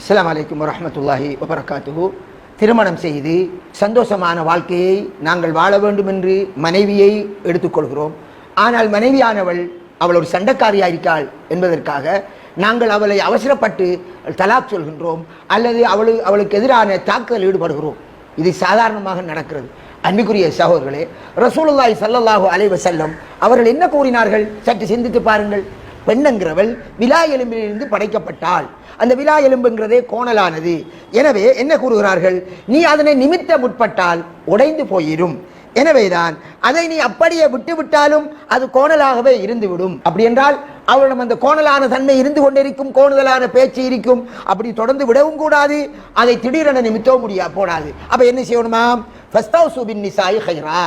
அஸ்லாம் அலைக்கும் வரமத்துல்லாஹி வபரகாத்துஹு. திருமணம் செய்து சந்தோஷமான வாழ்க்கையை நாங்கள் வாழ வேண்டும் என்று மனைவியை எடுத்துக்கொள்கிறோம். ஆனால் மனைவியானவள் அவள் ஒரு சண்டைக்காரியாயிருக்காள் என்பதற்காக நாங்கள் அவளை அவசரப்பட்டு தலாக் சொல்கின்றோம் அல்லது அவளு அவளுக்கு எதிரான தாக்குதல் ஈடுபடுகிறோம். இது சாதாரணமாக நடக்கிறது. அன்புக்குரிய சகோதரர்களே ரசூலுல்லாய் சல்லல்லாஹு அலைவசல்லம் அவர்கள் என்ன கூறினார்கள்? சற்று சிந்தித்து பாருங்கள். பெண்ணங்கிறவள் விலா எலும்பிலிருந்து படைக்கப்பட்டாள். அந்த விலா எலும்புங்கிறதே கோணலானது. எனவே என்ன கூறுகிறார்கள்? நீ அதனை நிமித்த முற்பட்டால் உடைந்து போயிடும் எனவேதான் அதை நீ அப்படியே விட்டு விட்டாலும் அது கோணலாகவே இருந்துவிடும். அப்படி என்றால் அவளிடம் அந்த கோணலான தன்மை இருந்து கொண்டிருக்கும் கோணலான பேச்சு இருக்கும். அப்படி தொடர்ந்து விடவும் கூடாது. அதை திடீரென நிமித்தவும் முடியா போடாது. அப்ப என்ன செய்யணுமா? ஃபஸ்தௌசு நிசாயி ஹைரா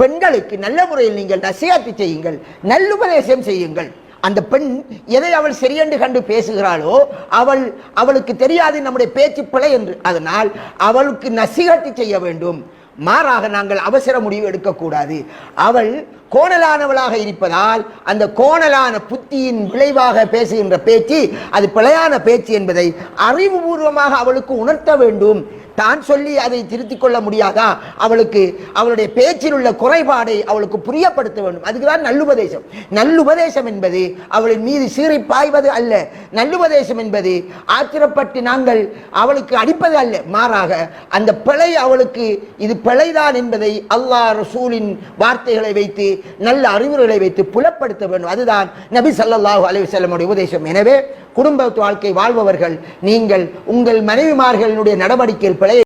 பெண்களுக்கு நல்ல முறையில் நீங்கள் நசியாத்து செய்யுங்கள். நல்லுபதேசம் செய்யுங்கள். அந்த பெண் எதை அவள் சரியென்று கண்டு பேசுகிறாளோ அவள் அவளுக்கு தெரியாது நம்முடைய பேச்சு பிழை என்று. அதனால் அவளுக்கு நசிகட்டு செய்ய வேண்டும். மாறாக நாங்கள் அவசர முடிவு எடுக்கக்கூடாது. அவள் கோணலானவளாக இருப்பதால் அந்த கோணலான புத்தியின் விளைவாக பேசுகின்ற பேச்சு அது பிழையான பேச்சு என்பதை அறிவுபூர்வமாக அவளுக்கு உணர்த்த வேண்டும். தான் சொல்லி அதை திருத்திக் கொள்ள முடியாதா? அவளுக்கு அவளுடைய பேச்சில் உள்ள குறைபாடை அவளுக்கு புரியப்படுத்த வேண்டும். அதுக்குதான் நல்லுபதேசம். நல்லுபதேசம் என்பது அவளின் மீது சீறி பாய்வது அல்ல. நல்லுபதேசம் என்பது ஆத்திரப்பட்டு நாங்கள் அவளுக்கு அடிப்பது அல்ல. மாறாக அந்த பிழை அவளுக்கு இது பிழைதான் என்பதை அல்லாஹ் ரசூலின் வார்த்தைகளை வைத்து நல்ல அறிவுரைகளை வைத்து புலப்படுத்த வேண்டும். அதுதான் நபி சல்லாஹூ அலைஹி வஸல்லமுடைய உபதேசம். எனவே குடும்ப வாழ்க்கை வாழ்பவர்கள் நீங்கள் உங்கள் மனைவிமார்களுடைய நடவடிக்கையில் பிழை